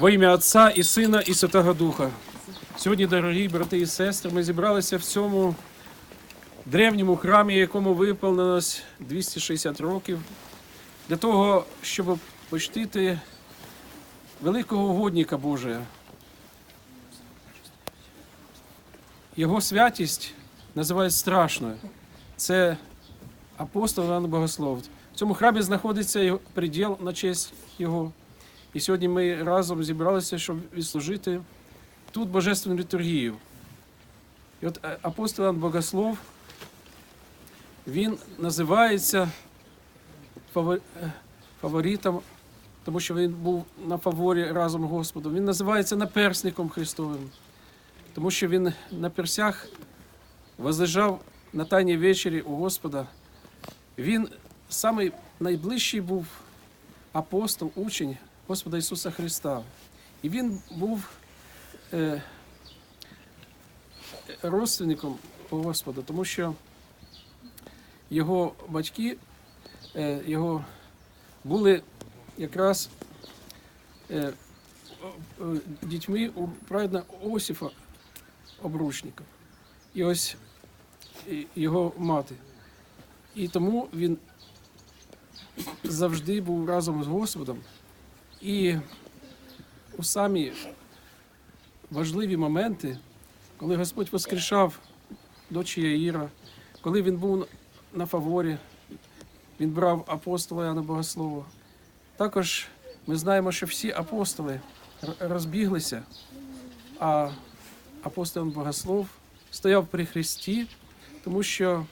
Во ім'я Отця і Сина, і Святого Духа. Сьогодні, дорогі брати і сестри, ми зібралися в цьому древньому храмі, якому виповнилось 260 років, для того, щоб почтити великого угодника Божия. Його святість називають страшною. Це апостол Іван Богослов. В цьому храмі знаходиться його приділ на честь його. І сьогодні ми разом зібралися, щоб відслужити тут божественну літургію. І от е, апостол Іван Богослов, він називається е, фаворитом, тому що він був на фаворі разом Господом. Він називається наперсником Христовим, тому що він на персях возлежав на тайній вечері у Господа. Він самий найближчий був апостол, учень Господа Ісуса Христа. І він був е, родственником Господа, тому що його батьки е, його були якраз е, о- дітьми у праведна Осіфа обручника. І ось його мати. І тому він завжди був разом з Господом. І у самі важливі моменти, коли Господь воскрешав дочі Яїра, коли він був на фаворі, він брав апостола Яна Богослова. Також ми знаємо, що всі апостоли розбіглися, а апостол Богослов стояв при Христі, тому що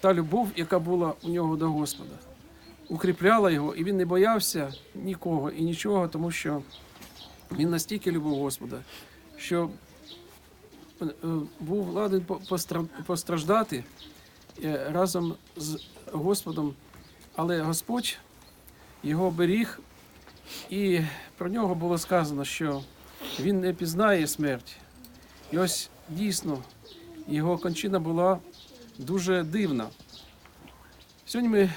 та любов, яка була у нього до Господа, укріпляла його, і він не боявся нікого і нічого, тому що він настільки любив Господа, що е, був ладен постраждати е, разом з Господом, але Господь його беріг, і про нього було сказано, що він не пізнає смерть. І ось дійсно його кончина була дуже дивна. Сьогодні ми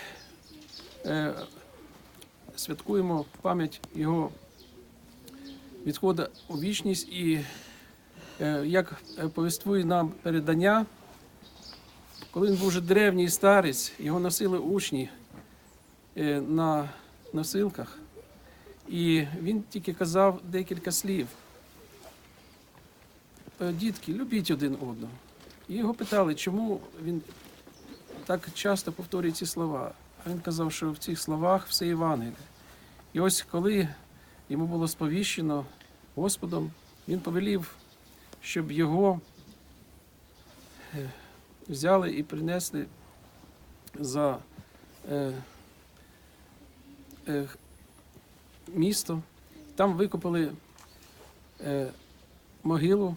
святкуємо пам'ять його відходу у вічність і е, як е, повествує нам передання, коли він був вже древній старець, його носили учні е, на носилках, і він тільки казав декілька слів. Е, Дітки, любіть один одного. І його питали, чому він так часто повторює ці слова. Він казав, що в цих словах все Євангеліє. І ось коли йому було сповіщено Господом, він повелів, щоб його е, взяли і принесли за е, е, місто. Там викопали могилу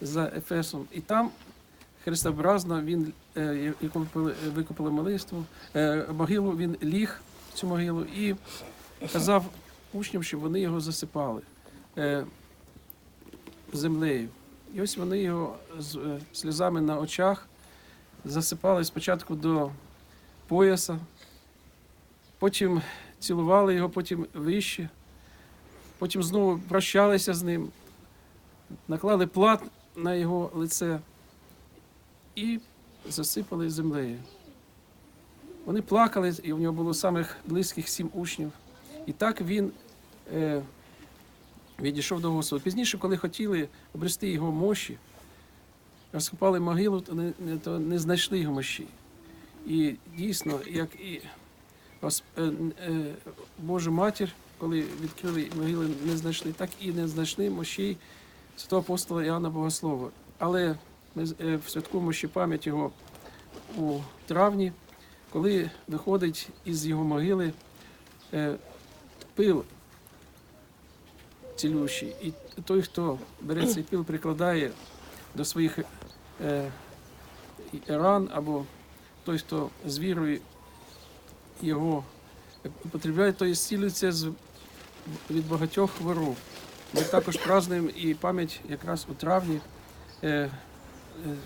за Ефесом. І там хрестообразно він, яку викопали- викопали молитву, е, могилу, він ліг цю могилу і казав учням, щоб вони його засипали е, землею. І ось вони його з е, сльозами на очах засипали спочатку до пояса, потім цілували його, потім вище, потім знову прощалися з ним, наклали плат на його лице і засипали землею. Вони плакали, і в нього було самих близьких сім учнів. І так він е, відійшов до Господа. Пізніше, коли хотіли обрести його мощі, розкопали могилу, то не, то не знайшли його мощі. І дійсно, як і е, е, Божа матір, коли відкрили могили, не знайшли, так і не знайшли мощей святого апостола Іоанна Богослова. Але ми е, святкуємо ще пам'ять його у травні, коли виходить із його могили е, пил цілющий. І той, хто бере цей пил, прикладає до своїх е, ран, або той, хто з вірою його употребляє, то зцілюється від багатьох хвороб. Ми також празднуємо і пам'ять якраз у травні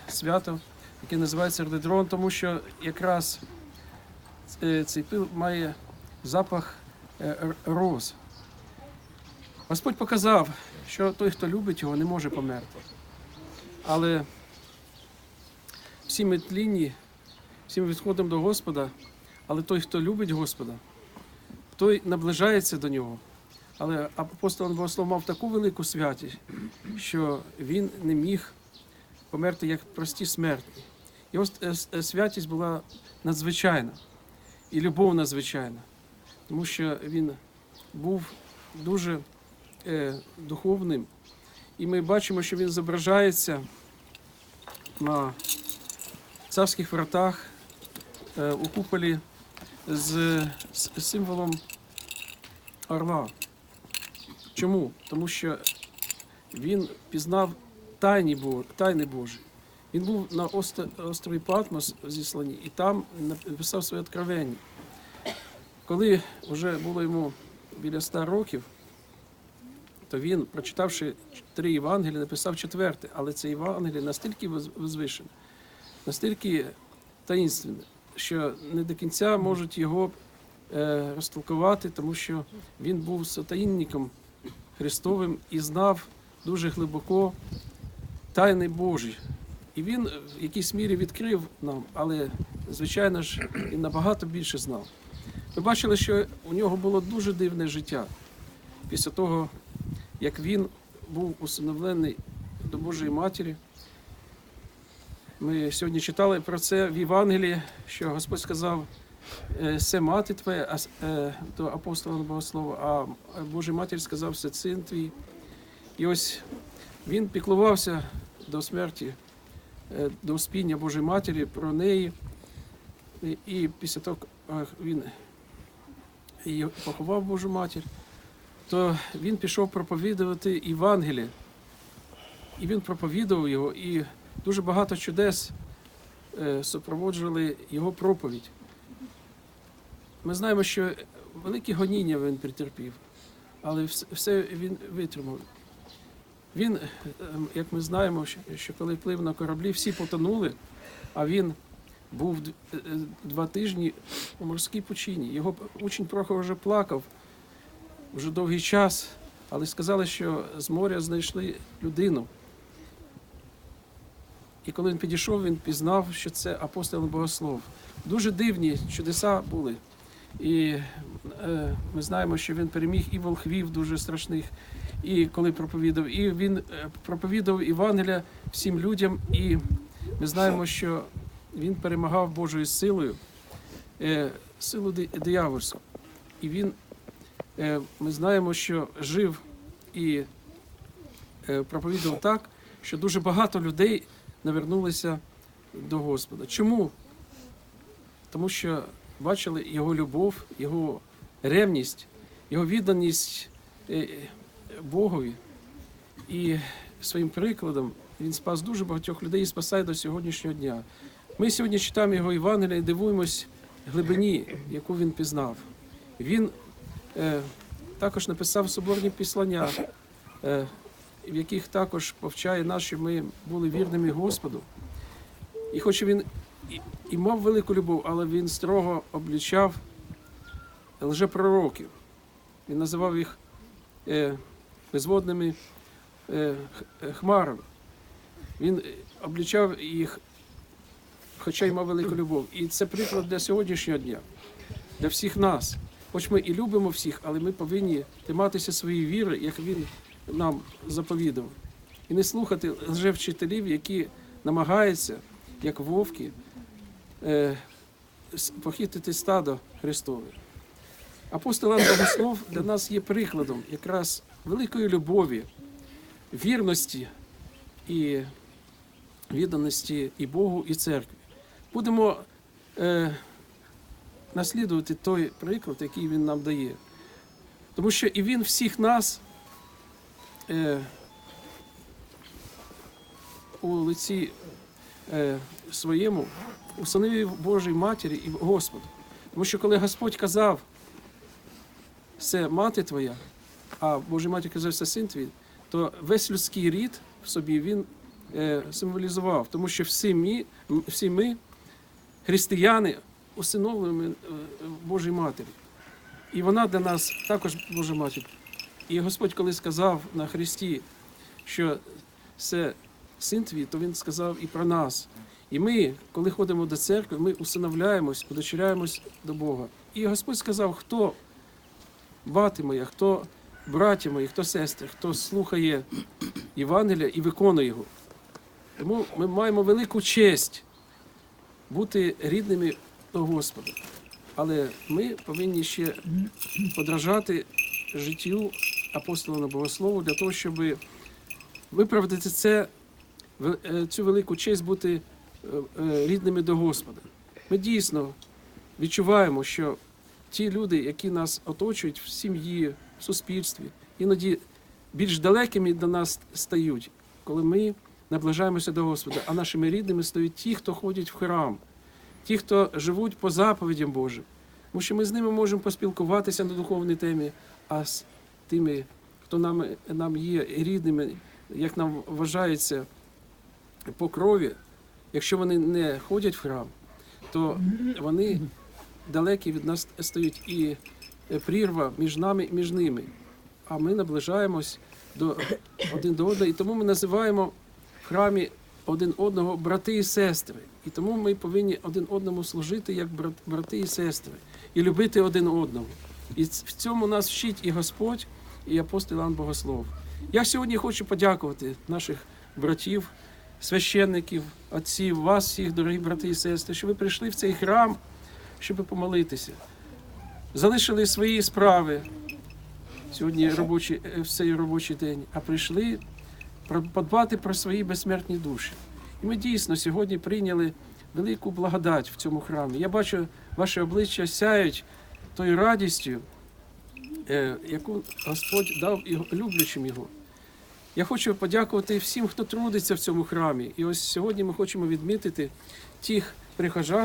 свято, яке називається Рододрон, тому що якраз е, цей пил має запах е, роз. Господь показав, що той, хто любить його, не може померти. Але всі ми тлінні, всі ми відходимо до Господа, але той, хто любить Господа, той наближається до нього. Але апостол Богослов мав таку велику святість, що він не міг померти як прості смертні. Його е, е, святість була надзвичайна і любов надзвичайна, тому що він був дуже е, духовним. І ми бачимо, що він зображається на царських вратах у куполі з символом орла. Чому? Тому що він пізнав тайні тайни Божі. Він був на острові Патмос зіслані і там написав своє откровення. Коли вже було йому біля ста років, то він, прочитавши три Євангелії, написав четверте, але це Євангеліє настільки воз- возвишене, настільки таїнственне, що не до кінця можуть його е, розтолкувати, тому що він був сотаїнником Христовим і знав дуже глибоко тайни Божі. І він в якійсь мірі відкрив нам, але, звичайно ж, він набагато більше знав. Ми бачили, що у нього було дуже дивне життя після того, як він був усиновлений до Божої Матері. Ми сьогодні читали про це в Євангелії, що Господь сказав, «Е, це мати твоя, е, до апостола Богослова, а Божій Матері сказав, це син твій. І ось він піклувався до смерті, е, до успіння Божої Матері про неї. І, після того, він її поховав Божу матір, то він пішов проповідувати Євангеліє. І він проповідував його, і дуже багато чудес е, супроводжували його проповідь. Ми знаємо, що великі гоніння він претерпів, але все він витримав. Він, е, як ми знаємо, що- коли плив на кораблі, всі потонули, а він був е, два тижні у морській пучині. Його учень Прохор вже плакав вже довгий час, але сказали, що з моря знайшли людину. І коли він підійшов, він пізнав, що це апостол Богослов. Дуже дивні чудеса були. І е, ми знаємо, що він переміг і волхвів дуже страшних, і коли проповідав, і він е, проповідав Євангелія всім людям. І ми знаємо, що він перемагав Божою силою, е, силу ди- диявольську. І він, е, ми знаємо, що жив і проповідував так, що дуже багато людей навернулися до Господа. Чому? Тому що бачили його любов, його ревність, його відданість Богові. І своїм прикладом він спас дуже багатьох людей і спасає до сьогоднішнього дня. Ми сьогодні читаємо його Євангелія і дивуємось глибині, яку він пізнав. Він е, також написав соборні післання, е, в яких також повчає нас, щоб ми були вірними Господу. І хоч він і, і мав велику любов, але він строго облічав лжепророків. Він називав їх е, безводними е, е, хмарами. Він облічав їх, хоча й мав велику любов. І це приклад для сьогоднішнього дня, для всіх нас. Хоч ми і любимо всіх, але ми повинні триматися своєї віри, як він нам заповідав. І не слухати лжевчителів, які намагаються, як вовки, е, похитити стадо Христове. Апостол Іван Богослов для нас є прикладом якраз великої любові, вірності і відданості і Богу, і церкві. Будемо е, наслідувати той приклад, який він нам дає. Тому що і він всіх нас е, у лиці е, своєму установив Божій Матері і Господу. Тому що коли Господь казав, це мати твоя, а Божій Матері казав, це син твій, то весь людський рід в собі він е, символізував, тому що всі ми, всі ми християни, усиновлені е, Божій Матері. І вона для нас також Божа Матір. І Господь, коли сказав на Христі, що це син твій, то Він сказав і про нас. І ми, коли ходимо до церкви, ми усиновляємось, удочеряємось до Бога. І Господь сказав, хто бати моя, хто браті мої, хто сестри, хто слухає Євангелія і виконує його. Тому ми маємо велику честь бути рідними до Господа. Але ми повинні ще подражати життю апостола на Богослову для того, щоб виправдати це, е, цю велику честь бути е, е, рідними до Господа. Ми дійсно відчуваємо, що ті люди, які нас оточують в сім'ї, в суспільстві, іноді більш далекими до нас стають, коли ми наближаємося до Господа, а нашими рідними стають ті, хто ходять в храм, ті, хто живуть по заповідям Божим. Тому що ми з ними можемо поспілкуватися на духовній темі, а з тими, хто нам, нам є рідними, як нам вважається по крові, якщо вони не ходять в храм, то вони далекі від нас стають і прірва між нами і між ними. А ми наближаємось до один до одного, і тому ми називаємо в храмі один одного брати і сестри. І тому ми повинні один одному служити як брат- брати і сестри, і любити один одного. І в цьому нас вчить і Господь, і апостол Іван Богослов. Я сьогодні хочу подякувати наших братів, священників, отців, вас, всіх, дорогі брати і сестри, що ви прийшли в цей храм, щоб помолитися. Залишили свої справи сьогодні робочий, е, цей робочий день, а прийшли подбати про свої безсмертні душі. І ми дійсно сьогодні прийняли велику благодать в цьому храмі. Я бачу, ваші обличчя сяють тою радістю, е, яку Господь дав люблячим його. Я хочу подякувати всім, хто трудиться в цьому храмі. І ось сьогодні ми хочемо відмітити тих прихожан.